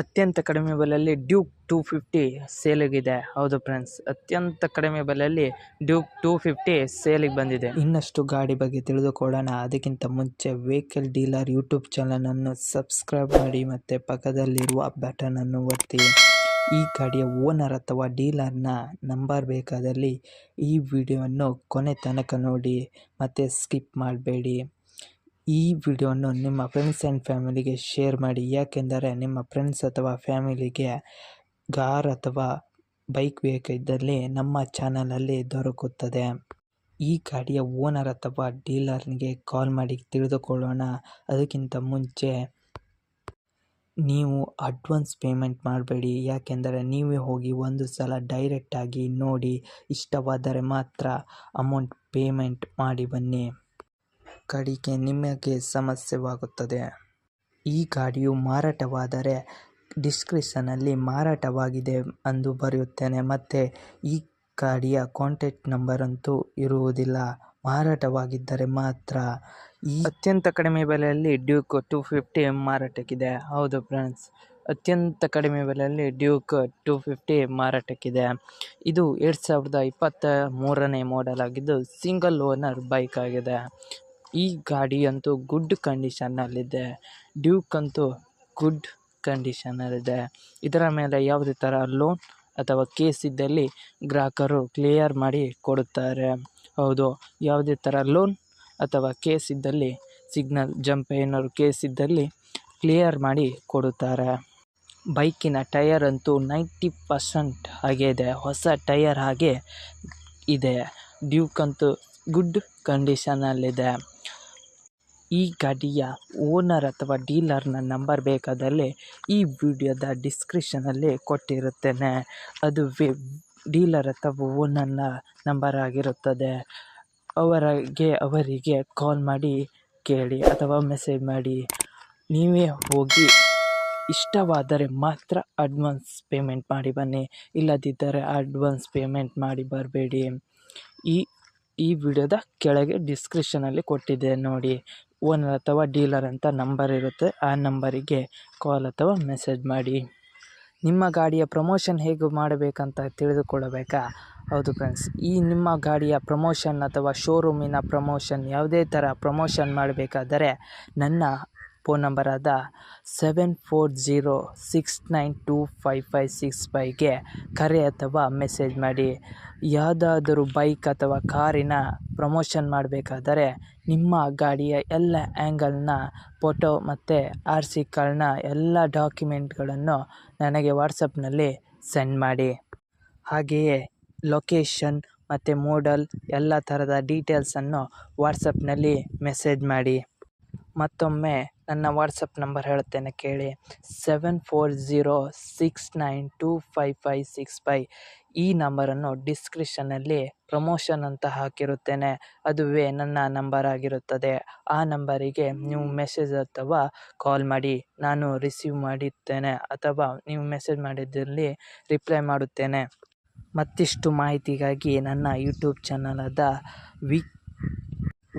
ಅತ್ಯಂತ ಕಡಿಮೆ ಬೆಲೆಯಲ್ಲಿ ಡ್ಯೂಕ್ ಟೂ ಫಿಫ್ಟಿ ಸೇಲಿಗಿದೆ. ಹೌದು ಫ್ರೆಂಡ್ಸ್, ಅತ್ಯಂತ ಕಡಿಮೆ ಬೆಲೆಯಲ್ಲಿ ಡ್ಯೂಕ್ ಟೂ ಫಿಫ್ಟಿ ಸೇಲಿಗೆ ಬಂದಿದೆ. ಇನ್ನಷ್ಟು ಗಾಡಿ ಬಗ್ಗೆ ತಿಳಿದುಕೊಳ್ಳೋಣ. ಅದಕ್ಕಿಂತ ಮುಂಚೆ ವೆಹಿಕಲ್ ಡೀಲರ್ ಯೂಟ್ಯೂಬ್ ಚಾನಲನ್ನು ಸಬ್ಸ್ಕ್ರೈಬ್ ಮಾಡಿ ಮತ್ತು ಪಕ್ಕದಲ್ಲಿರುವ ಬಟನನ್ನು ಒತ್ತಿ. ಈ ಗಾಡಿಯ ಓನರ್ ಅಥವಾ ಡೀಲರ್ನ ನಂಬರ್ ಬೇಕಾದಲ್ಲಿ ಈ ವಿಡಿಯೋವನ್ನು ಕೊನೆ ತನಕ ನೋಡಿ ಮತ್ತು ಸ್ಕಿಪ್ ಮಾಡಬೇಡಿ. ಈ ವಿಡಿಯೋವನ್ನು ನಿಮ್ಮ ಫ್ರೆಂಡ್ಸ್ ಆ್ಯಂಡ್ ಫ್ಯಾಮಿಲಿಗೆ ಶೇರ್ ಮಾಡಿ. ಯಾಕೆಂದರೆ ನಿಮ್ಮ ಫ್ರೆಂಡ್ಸ್ ಅಥವಾ ಫ್ಯಾಮಿಲಿಗೆ ಕಾರ್ ಅಥವಾ ಬೈಕ್ ಬೇಕಿದ್ದಲ್ಲಿ ನಮ್ಮ ಚಾನಲಲ್ಲಿ ದೊರಕುತ್ತದೆ. ಈ ಗಾಡಿಯ ಓನರ್ ಅಥವಾ ಡೀಲರ್ನಿಗೆ ಕಾಲ್ ಮಾಡಿ ತಿಳಿದುಕೊಳ್ಳೋಣ. ಅದಕ್ಕಿಂತ ಮುಂಚೆ ನೀವು ಅಡ್ವಾನ್ಸ್ ಪೇಮೆಂಟ್ ಮಾಡಬೇಡಿ. ಯಾಕೆಂದರೆ ನೀವೇ ಹೋಗಿ ಒಂದು ಸಲ ಡೈರೆಕ್ಟಾಗಿ ನೋಡಿ. ಇಷ್ಟವಾದರೆ ಮಾತ್ರ ಅಮೌಂಟ್ ಪೇಮೆಂಟ್ ಮಾಡಿ ಬನ್ನಿ. ಕಡೆಗೆ ನಿಮಗೆ ಸಮಸ್ಯೆವಾಗುತ್ತದೆ. ಈ ಗಾಡಿಯು ಮಾರಾಟವಾದರೆ ಡಿಸ್ಕ್ರಿಪ್ಷನಲ್ಲಿ ಮಾರಾಟವಾಗಿದೆ ಎಂದು ಬರೆಯುತ್ತೇನೆ, ಮತ್ತು ಈ ಗಾಡಿಯ ಕಾಂಟ್ಯಾಕ್ಟ್ ನಂಬರ್ ಅಂತೂ ಇರುವುದಿಲ್ಲ. ಮಾರಾಟವಾಗಿದ್ದರೆ ಮಾತ್ರ ಈ ಅತ್ಯಂತ ಕಡಿಮೆ ಬೆಲೆಯಲ್ಲಿ ಡ್ಯೂಕ್ ಟೂ ಫಿಫ್ಟಿ ಮಾರಾಟಕ್ಕಿದೆ. ಹೌದು ಫ್ರೆಂಡ್ಸ್, ಅತ್ಯಂತ ಕಡಿಮೆ ಬೆಲೆಯಲ್ಲಿ ಡ್ಯೂಕ್ ಟೂ ಫಿಫ್ಟಿ ಮಾರಾಟಕ್ಕಿದೆ. ಇದು ಎರಡು ಸಾವಿರದ ಇಪ್ಪತ್ತ ಮೂರನೇ ಮಾಡೆಲ್ ಆಗಿದ್ದು ಸಿಂಗಲ್ ಓನರ್ ಬೈಕ್ ಆಗಿದೆ. ಈ ಗಾಡಿ ಅಂತೂ ಗುಡ್ ಕಂಡೀಷನ್ನಲ್ಲಿದೆ ಡ್ಯೂಕ್ ಅಂತೂ ಗುಡ್ ಕಂಡೀಷನಲ್ಲಿದೆ. ಇದರ ಮೇಲೆ ಯಾವುದೇ ಥರ ಲೋನ್ ಅಥವಾ ಕೇಸ್ ಇದ್ದಲ್ಲಿ ಗ್ರಾಹಕರು ಕ್ಲಿಯರ್ ಮಾಡಿ ಕೊಡುತ್ತಾರೆ. ಹೌದು, ಯಾವುದೇ ಥರ ಲೋನ್ ಅಥವಾ ಕೇಸ್ ಇದ್ದಲ್ಲಿ, ಸಿಗ್ನಲ್ ಜಂಪ್ ಏನಾದ್ರು ಕೇಸ್ ಇದ್ದಲ್ಲಿ ಕ್ಲಿಯರ್ ಮಾಡಿ ಕೊಡುತ್ತಾರೆ. ಬೈಕಿನ ಟಯರ್ ಅಂತೂ ನೈಂಟಿ ಪರ್ಸೆಂಟ್ ಹಾಗೆ ಇದೆ. ಹೊಸ ಟಯರ್ ಹಾಗೆ ಇದೆ. ಡ್ಯೂಕ್ ಅಂತೂ ಗುಡ್ ಕಂಡೀಷನಲ್ಲಿದೆ. ಈ ಗಾಡಿಯ ಓನರ್ ಅಥವಾ ಡೀಲರ್ನ ನಂಬರ್ ಬೇಕಾದಲ್ಲಿ ಈ ವಿಡಿಯೋದ ಡಿಸ್ಕ್ರಿಪ್ಷನಲ್ಲಿ ಕೊಟ್ಟಿರುತ್ತೇನೆ. ಅದುವೇ ಡೀಲರ್ ಅಥವಾ ಓನರ್ನ ನಂಬರ್ ಆಗಿರುತ್ತದೆ. ಅವರಿಗೆ ಅವರಿಗೆ ಕಾಲ್ ಮಾಡಿ, ಕೇಳಿ ಅಥವಾ ಮೆಸೇಜ್ ಮಾಡಿ. ನೀವೇ ಹೋಗಿ ಇಷ್ಟವಾದರೆ ಮಾತ್ರ ಅಡ್ವಾನ್ಸ್ ಪೇಮೆಂಟ್ ಮಾಡಿ ಬನ್ನಿ. ಇಲ್ಲದಿದ್ದರೆ ಅಡ್ವಾನ್ಸ್ ಪೇಮೆಂಟ್ ಮಾಡಿ ಬರಬೇಡಿ. ಈ ಈ ವಿಡಿಯೋದ ಕೆಳಗೆ ಡಿಸ್ಕ್ರಿಪ್ಷನಲ್ಲಿ ಕೊಟ್ಟಿದೆ ನೋಡಿ. ಓನರ್ ಅಥವಾ ಡೀಲರ್ ಅಂತ ನಂಬರ್ ಇರುತ್ತೆ, ಆ ನಂಬರಿಗೆ ಕಾಲ್ ಅಥವಾ ಮೆಸೇಜ್ ಮಾಡಿ. ನಿಮ್ಮ ಗಾಡಿಯ ಪ್ರಮೋಷನ್ ಹೇಗೆ ಮಾಡಬೇಕಂತ ತಿಳಿದುಕೊಳ್ಳಬೇಕಾ? ಹೌದು ಫ್ರೆಂಡ್ಸ್ ಈ ನಿಮ್ಮ ಗಾಡಿಯ ಪ್ರಮೋಷನ್ ಅಥವಾ ಶೋರೂಮಿನ ಪ್ರಮೋಷನ್ ಯಾವುದೇ ಥರ ಪ್ರಮೋಷನ್ ಮಾಡಬೇಕಾದರೆ ನನ್ನ phone ನಂಬರಾದ seven four zero six nine two five five six ಫೈವ್ಗೆ ಕರೆ ಅಥವಾ ಮೆಸೇಜ್ ಮಾಡಿ. ಯಾವುದಾದರೂ ಬೈಕ್ ಅಥವಾ ಕಾರಿನ ಪ್ರಮೋಷನ್ ಮಾಡಬೇಕಾದರೆ ನಿಮ್ಮ ಗಾಡಿಯ ಎಲ್ಲ ಆ್ಯಂಗಲ್ನ ಫೋಟೋ ಮತ್ತು ಆರ್ ಸಿ ಕಾರ್ಡ್ನ ಎಲ್ಲ ಡಾಕ್ಯುಮೆಂಟ್ಗಳನ್ನು ನನಗೆ ವಾಟ್ಸಪ್ನಲ್ಲಿ ಸೆಂಡ್ ಮಾಡಿ. ಹಾಗೆಯೇ ಲೊಕೇಶನ್ ಮತ್ತು ಮೋಡಲ್ ಎಲ್ಲ ಥರದ ಡೀಟೇಲ್ಸನ್ನು ವಾಟ್ಸಪ್ನಲ್ಲಿ ಮೆಸೇಜ್ ಮಾಡಿ. ಮತ್ತೊಮ್ಮೆ ನನ್ನ ವಾಟ್ಸಪ್ ನಂಬರ್ ಹೇಳುತ್ತೇನೆ ಕೇಳಿ. Seven four zero six nine two five five six five ಈ ನಂಬರನ್ನು ಡಿಸ್ಕ್ರಿಪ್ಷನಲ್ಲಿ ಪ್ರಮೋಷನ್ ಅಂತ ಹಾಕಿರುತ್ತೇನೆ. ಅದುವೇ ನನ್ನ ನಂಬರ್ ಆಗಿರುತ್ತದೆ. ಆ ನಂಬರಿಗೆ ನೀವು ಮೆಸೇಜ್ ಅಥವಾ ಕಾಲ್ ಮಾಡಿ. ನಾನು ರಿಸೀವ್ ಮಾಡುತ್ತೇನೆ ಅಥವಾ ನೀವು ಮೆಸೇಜ್ ಮಾಡಿದ್ದಲ್ಲಿ ರಿಪ್ಲೈ ಮಾಡುತ್ತೇನೆ. ಮತ್ತಿಷ್ಟು ಮಾಹಿತಿಗಾಗಿ ನನ್ನ ಯೂಟ್ಯೂಬ್ ಚಾನಲಾದ ವಿ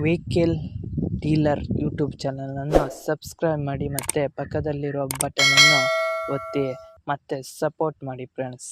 ವೆಹಿಕಲ್ ಡೀಲರ್ ಯೂಟ್ಯೂಬ್ ಚಾನಲನ್ನು ಸಬ್ಸ್ಕ್ರೈಬ್ ಮಾಡಿ ಮತ್ತು ಪಕ್ಕದಲ್ಲಿರೋ ಬಟನನ್ನು ಒತ್ತಿ ಮತ್ತು ಸಪೋರ್ಟ್ ಮಾಡಿ ಫ್ರೆಂಡ್ಸ್